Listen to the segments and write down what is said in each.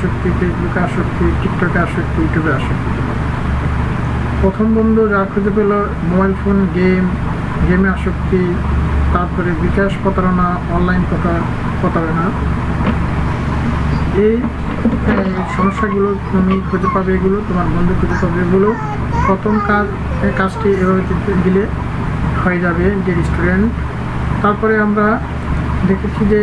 আসক্তি ফেসবুকে আসক্তি, টিকটকে আসক্তি, ইউটিউবে আসক্তি প্রথম বন্ধু যা খুঁজে পেল, মোবাইল ফোন, গেম, গেমে আসক্তি, তারপরে বিকাশ প্রতারণা, অনলাইন প্রতারণা। এই সমস্যাগুলো তুমি খুঁজে পাবে এগুলো, তোমার বন্ধু খুঁজে পাবে এগুলো। প্রথম কাজ কাজটি এভাবে দিলে হয়ে যাবে যে স্টুডেন্ট তারপরে আমরা দেখেছি যে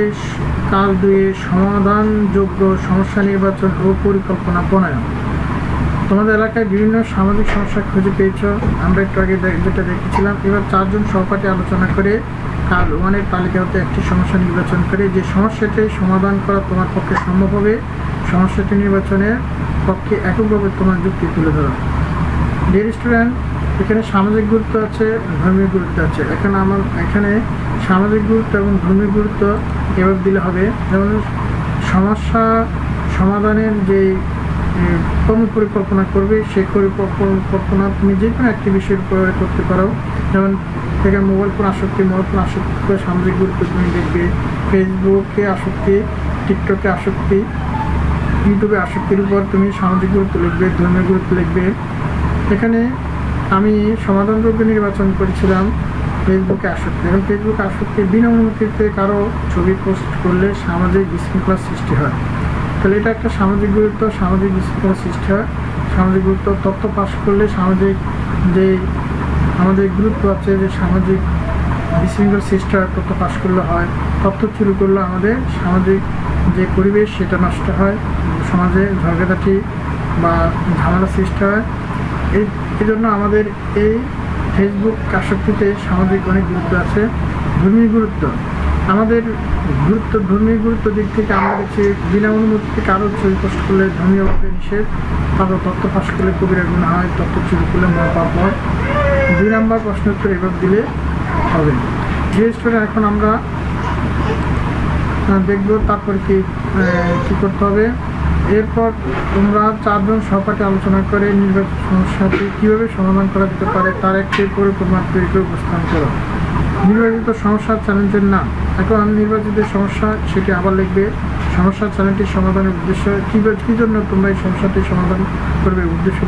কাল দুয়ে সমাধানযোগ্য সমস্যা নির্বাচন ও পরিকল্পনা প্রণয়ন। তোমাদের এলাকায় বিভিন্ন সামাজিক সমস্যা খুঁজে পেয়েছ? আমরা একটু আগে যেটা দেখেছিলাম, এবার চারজন সহপাঠী আলোচনা করে কাল ওয়ানের তালিকা হতে একটি সমস্যা নির্বাচন করে, যে সমস্যাটি সমাধান করা তোমার পক্ষে সম্ভব হবে। সমস্যাটি নির্বাচনের পক্ষে এককভাবে তোমার যুক্তি তুলে ধরো। ডিয়ার স্টুডেন্ট এখানে সামাজিক গুরুত্ব আছে, ধর্মীয় গুরুত্ব আছে। এখানে আমার, এখানে সামাজিক গুরুত্ব এবং ধর্মীয় গুরুত্ব এভাবে দিলে হবে। যেমন সমস্যা সমাধানের যে কর্ম পরিকল্পনা করবে, সেই পরিকল্পনা তুমি যে কোনো একটি বিষয়ের উপরে করতে পারো। যেমন এখানে মোবাইল ফোন আসক্তি, মোবাইল ফোন আসক্তি সামাজিক গুরুত্ব তুমি দেখবে। ফেসবুকে আসক্তি, টিকটকে আসক্তি, ইউটিউবে আসক্তির উপর তুমি সামাজিক গুরুত্ব লিখবে, ধর্মীয় গুরুত্ব লিখবে। এখানে আমি সমাধান সমাধানযোগ্য নির্বাচন করেছিলাম ফেসবুকে আসক্তি। এবং ফেসবুকে আসক্তি বিনা অনুমতিতে কারও ছবি পোস্ট করলে সামাজিক বিশৃঙ্খলার সৃষ্টি হয়। তাহলে এটা একটা সামাজিক গুরুত্ব, সামাজিক বিশৃঙ্খলার সৃষ্টি হয়। সামাজিক গুরুত্ব তথ্য পাশ করলে সামাজিক যে আমাদের গুরুত্ব আছে যে সামাজিক বিশৃঙ্খল সৃষ্টি হয়, তথ্য পাশ করলে হয়। তথ্য চুরি করলে আমাদের সামাজিক যে পরিবেশ সেটা নষ্ট হয়। সমাজে ঝগড়াঝাটি বা ঝামেলা সৃষ্টি হয়। এই জন্য আমাদের এই ফেসবুক আসক্তিতে সামাজিক অনেক গুরুত্ব আছে। ধর্মীয় গুরুত্ব। আমাদের গুরুত্ব, ধর্মীয় গুরুত্ব দিক থেকে আমরা দেখছি বিনা অনুমতিতে কারও ছবি পোস্ট করলে ধর্মীয়ভাবে নিষেধ তারপর তথ্য ফাঁস করলে কবিরা গুণা হয়, তথ্য চুরি করলে মহাপাপ হয়। দুই নাম্বার প্রশ্ন উত্তর এভাবে দিলে হবে। যে স্টুডেন্ট এখন আমরা দেখব তারপর কি কি করতে হবে। এরপর তোমরা চারজন সহপাঠী আলোচনা করে নির্বাচিত সমস্যাটি কীভাবে সমাধান করা যেতে পারে তার একটি পরিকল্পনা তৈরি করে উপস্থান করো। নির্বাচিত সমস্যার চ্যালেঞ্জের নাম। এখন নির্বাচিত সমস্যা সেটি আবার লিখবে? সমস্যার চ্যালেঞ্জটির সমাধানের উদ্দেশ্য কী কী জন্য তোমরা এই সমস্যাটি সমাধান করবে? উদ্দেশ্য